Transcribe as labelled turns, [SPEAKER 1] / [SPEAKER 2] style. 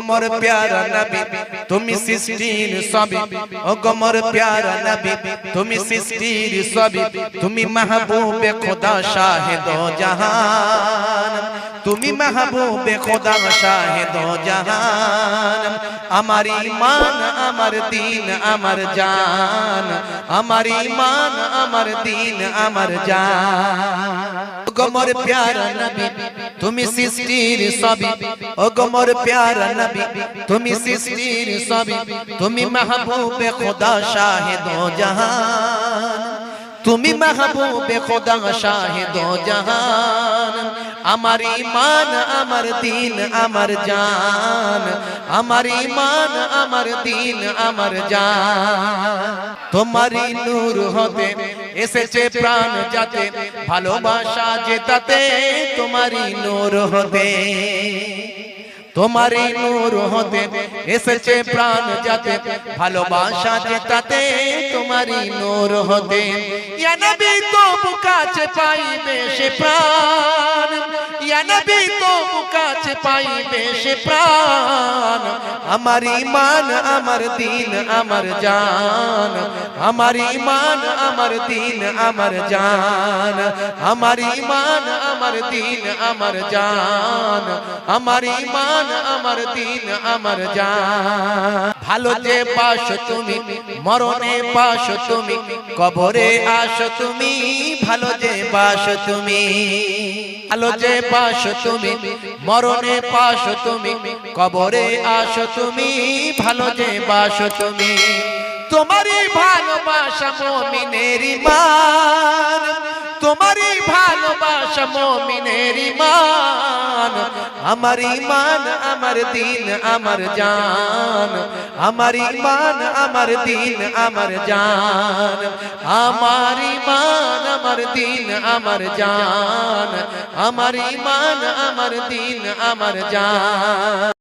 [SPEAKER 1] গমর প্যারা নবী, তুমি সৃষ্টির সবই ও গমর প্যারা নবী, তুমি সৃষ্টির সবই তুমি মাহবুবে খোদা শাহেদ জাহান। তুমি মাহবুবে খোদা শাহেদ জাহান। আমার ইমান আমার দিন, আমার জান। আমার ইমান আমার দিন, আমার জান। গমর প্যারা নবী, তুমি সৃষ্টির সবই। ও গমর প্যারা নবী, তুমি সৃষ্টির সবই। তুমি মাহবুবে খোদা শাহেদ জাহান। তুমি মাহবুবে খোদা শাহেদ জাহান। আমার ইমান আমার দিন, আমার জান। আমার ইমান আমার দিন, আমার জান। তোমারই নূর হতে এসেছে প্রাণ যাতে, ভালোবাসা জেতাতে তোমারই নূর হতে। তোমারই নূর হতে এসেছে প্রাণ যাতে ভালোবাসা জেতাতে তোমারই নূর হতে। ইয়া নবী তো কাছে পাইবে সে প্রাণ ইয়া নবী তো কাছে পাইবে সে প্রাণ আমার ইমান আমার দিন আমার জান আমার ইমান আমার দিন আমার জান আমার ইমান আমার দিন আমার জান আমার ইমান আমার দিন আমার জান ভালো যে পাশ তুমি মরণে পাশ তুমি কবরে আসো তুমি ভালোতে যে বাস তুমি ভালোতে যে পাশ তুমি মরণে পাশ তুমি কবরে আসো তুমি ভালোতে যে বাস তুমি। তোমারই ভালোবাসা মমিনের ইমান, তোমারই ভালোবাসা মমিনের ইমান। আমার ইমান, আমার দিন, আমার জান। আমার ইমান, আমার দিন, আমার জান। আমার ইমান, আমার দিন, আমার জান। আমার ইমান, আমার দিন, আমার জান।